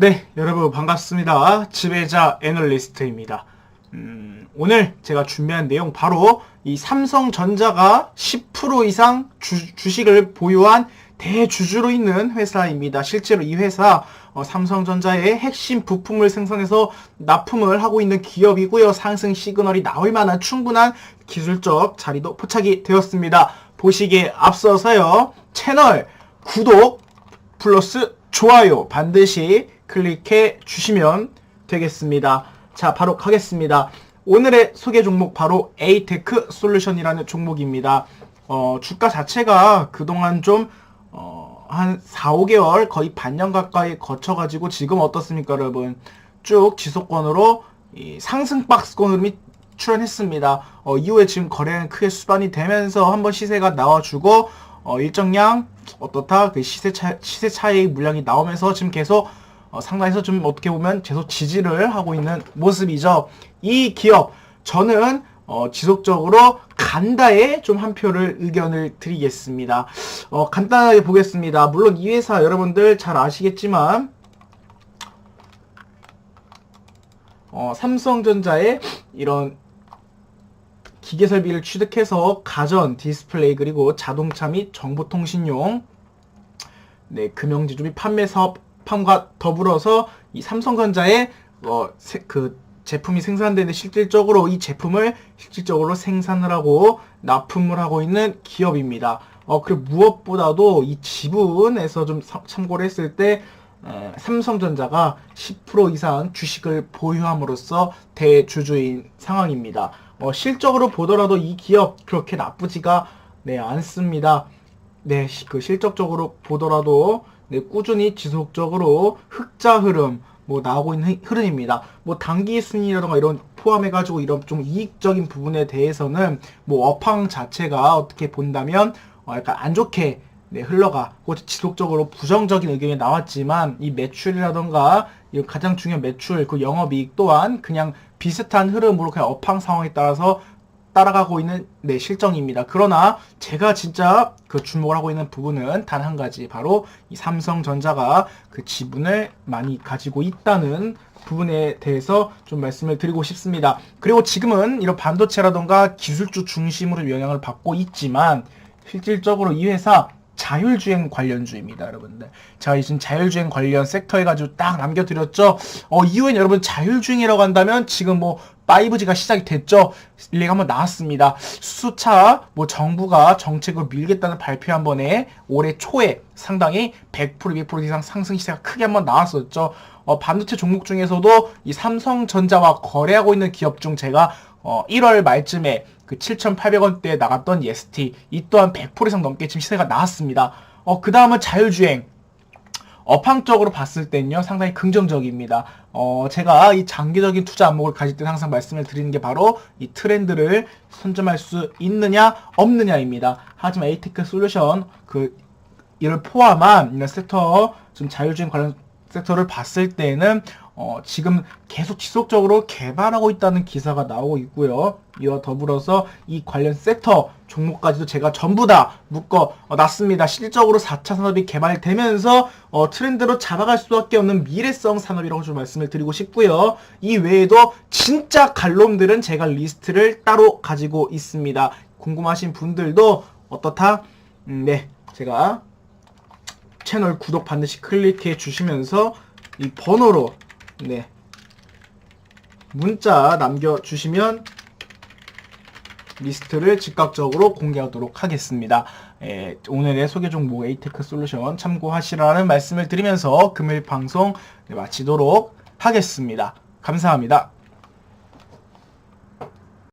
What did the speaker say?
네, 여러분 반갑습니다. 지배자 애널리스트입니다. 음, 오늘 제가 준비한 내용 바로 이 삼성전자가 10% 이상 주, 주식을 보유한 대주주로 있는 회사입니다. 실제로 이 회사 어, 삼성전자의 핵심 부품을 생산해서 납품을 하고 있는 기업이고요. 상승 시그널이 나올 만한 충분한 기술적 자리도 포착이 되었습니다. 보시기에 앞서서요. 채널 구독 플러스 좋아요 반드시 클릭해 주시면 되겠습니다. 자, 바로 가겠습니다. 오늘의 소개 종목 바로 에이테크 솔루션이라는 종목입니다. 어, 주가 자체가 그동안 좀, 어, 한 4, 5개월 거의 반년 가까이 거쳐가지고 지금 어떻습니까, 여러분? 쭉 지속권으로 이 상승 박스권 흐름이 출현했습니다. 어, 이후에 지금 거래는 크게 수반이 되면서 한번 시세가 나와주고, 어, 일정량 어떻다 그 시세 차 시세 차익 물량이 나오면서 지금 계속 어, 상당해서 좀 어떻게 보면 계속 지지를 하고 있는 모습이죠. 이 기업 저는 어, 지속적으로 간다에 좀 한 표를 의견을 드리겠습니다. 어, 간단하게 보겠습니다. 물론 이 회사 여러분들 잘 아시겠지만 어, 삼성전자의 이런 기계 설비를 취득해서 가전, 디스플레이 그리고 자동차 및 정보통신용 네, 금융지주 및 판매 사업 함과 더불어서 이 삼성전자의 어, 세, 그 제품이 생산되는데 실질적으로 이 제품을 실질적으로 생산을 하고 납품을 하고 있는 기업입니다. 어, 그리고 무엇보다도 이 지분에서 좀 사- 참고를 했을 때 에, 삼성전자가 10% 이상 주식을 보유함으로써 대주주인 상황입니다. 어, 실적으로 보더라도 이 기업 그렇게 나쁘지가 네, 않습니다. 네, 시- 그 실적적으로 보더라도 네, 꾸준히 지속적으로 흑자 흐름 뭐 나오고 있는 흐- 흐름입니다. 뭐 단기 순이라던가 이런 포함해가지고 이런 좀 이익적인 부분에 대해서는 뭐 업황 자체가 어떻게 본다면 어, 약간 안 좋게 네, 흘러가. 고 지속적으로 부정적인 의견이 나왔지만 이 매출이라던가 이 가장 중요한 매출 그 영업이익 또한 그냥 비슷한 흐름으로 그냥 업황 상황에 따라서 따라가고 있는 네, 실정입니다. 그러나 제가 진짜 그 주목을 하고 있는 부분은 단 한 가지 바로 이 삼성전자가 그 지분을 많이 가지고 있다는 부분에 대해서 좀 말씀을 드리고 싶습니다. 그리고 지금은 이런 반도체라던가 기술주 중심으로 영향을 받고 있지만 실질적으로 이 회사 자율주행 관련주입니다, 여러분들. 제가 지금 자율주행 관련 섹터 해가지고 딱 남겨드렸죠. 어, 이후엔 여러분 자율주행이라고 한다면 지금 뭐 5G가 시작이 됐죠. 일리가 한번 나왔습니다. 수차 뭐 정부가 정책을 밀겠다는 발표 한 번에 올해 초에 상당히 100% 200% 이상 상승 시세가 크게 한번 나왔었죠. 어, 반도체 종목 중에서도 이 삼성전자와 거래하고 있는 기업 중 제가 어, 1월 말쯤에 그 7,800원대에 나갔던 예스티 이 또한 100% 이상 넘게 지금 시세가 나왔습니다. 어, 그 다음은 자율주행. 업황적으로 봤을 땐요 상당히 긍정적입니다. 어 제가 이 장기적인 투자 안목을 가질 때 항상 말씀을 드리는 게 바로 이 트렌드를 선점할 수 있느냐 없느냐입니다. 하지만 에이테크 솔루션 그 이를 포함한 이런 섹터 좀 자율주행 관련 섹터를 봤을 때는 어, 지금 계속 지속적으로 개발하고 있다는 기사가 나오고 있고요. 이와 더불어서 이 관련 섹터 종목까지도 제가 전부 다 묶어 어, 놨습니다. 실질적으로 4차 산업이 개발되면서 어, 트렌드로 잡아갈 수밖에 없는 미래성 산업이라고 좀 말씀을 드리고 싶고요. 이 외에도 진짜 갈놈들은 제가 리스트를 따로 가지고 있습니다. 궁금하신 분들도 어떻다? 음, 네, 제가 채널 구독 반드시 클릭해 주시면서 이 번호로 네 문자 남겨주시면 리스트를 즉각적으로 공개하도록 하겠습니다. 예, 오늘의 소개 종목 에이테크 솔루션 참고하시라는 말씀을 드리면서 금일 방송 마치도록 하겠습니다. 감사합니다.